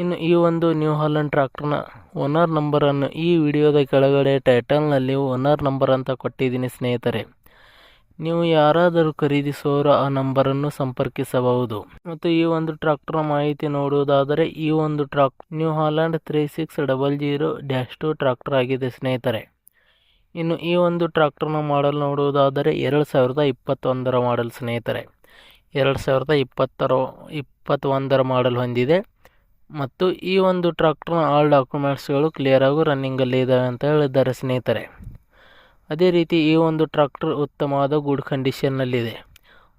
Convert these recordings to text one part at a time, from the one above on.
ಇನ್ನು ಈ ಒಂದು ನ್ಯೂ ಹಾಲೆಂಡ್ ಟ್ರ್ಯಾಕ್ಟರ್ನ ಓನರ್ ನಂಬರನ್ನು ಈ ವಿಡಿಯೋದ ಕೆಳಗಡೆ ಟೈಟಲ್ನಲ್ಲಿ ಓನರ್ ನಂಬರ್ ಅಂತ ಕೊಟ್ಟಿದ್ದೀನಿ ಸ್ನೇಹಿತರೆ. ನೀವು ಯಾರಾದರೂ ಖರೀದಿಸುವವರು ಆ ನಂಬರನ್ನು ಸಂಪರ್ಕಿಸಬಹುದು. ಮತ್ತು ಈ ಒಂದು ಟ್ರ್ಯಾಕ್ಟರ್ನ ಮಾಹಿತಿ ನೋಡುವುದಾದರೆ ಈ ಒಂದು track new Holland three six double zero dash two tractor ಆಗಿದೆ ಸ್ನೇಹಿತರೆ. ಇನ್ನು ಈ ಒಂದು ಟ್ರ್ಯಾಕ್ಟರ್ನ ಮಾಡಲ್ ನೋಡುವುದಾದರೆ ಎರಡು ಸಾವಿರದ ಇಪ್ಪತ್ತೊಂದರ ಮಾಡಲ್ ಸ್ನೇಹಿತರೆ. ಎರಡು ಸಾವಿರದ ಇಪ್ಪತ್ತರ, ಇಪ್ಪತ್ತೊಂದರ ಮಾಡಲ್ ಹೊಂದಿದೆ. ಮತ್ತು ಈ ಒಂದು ಟ್ರಾಕ್ಟರ್ನ ಆಲ್ ಡಾಕ್ಯುಮೆಂಟ್ಸ್ಗಳು ಕ್ಲಿಯರಾಗೂ ರನ್ನಿಂಗಲ್ಲಿ ಇದ್ದಾವೆ ಅಂತ ಹೇಳಿದ್ದಾರೆ ಸ್ನೇಹಿತರೆ. ಅದೇ ರೀತಿ ಈ ಒಂದು ಟ್ರಾಕ್ಟರ್ ಉತ್ತಮವಾದ ಗುಡ್ ಕಂಡೀಷನ್ನಲ್ಲಿದೆ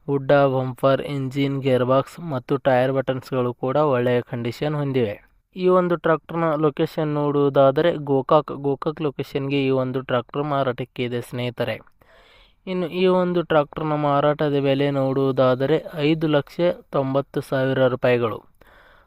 ಉಡ್ಡ ಬಂಪರ್ ಇಂಜಿನ್ ಗೇರ್ ಬಾಕ್ಸ್ ಮತ್ತು ಟೈರ್ ಬಟನ್ಸ್ಗಳು ಕೂಡ ಒಳ್ಳೆಯ ಕಂಡೀಷನ್ ಹೊಂದಿವೆ. ಈ ಒಂದು ಟ್ರಾಕ್ಟರ್ನ ಲೊಕೇಶನ್ ನೋಡುವುದಾದರೆ ಗೋಕಾಕ್ ಗೋಕಾಕ್ ಲೊಕೇಶನ್ಗೆ ಈ ಒಂದು ಟ್ರಾಕ್ಟರ್ ಮಾರಾಟಕ್ಕೆ ಇದೆ ಸ್ನೇಹಿತರೆ. ಇನ್ನು ಈ ಒಂದು ಟ್ರಾಕ್ಟರ್ನ ಮಾರಾಟದ ಬೆಲೆ ನೋಡುವುದಾದರೆ ಐದು ಲಕ್ಷ ತೊಂಬತ್ತು ಸಾವಿರ ರೂಪಾಯಿಗಳು.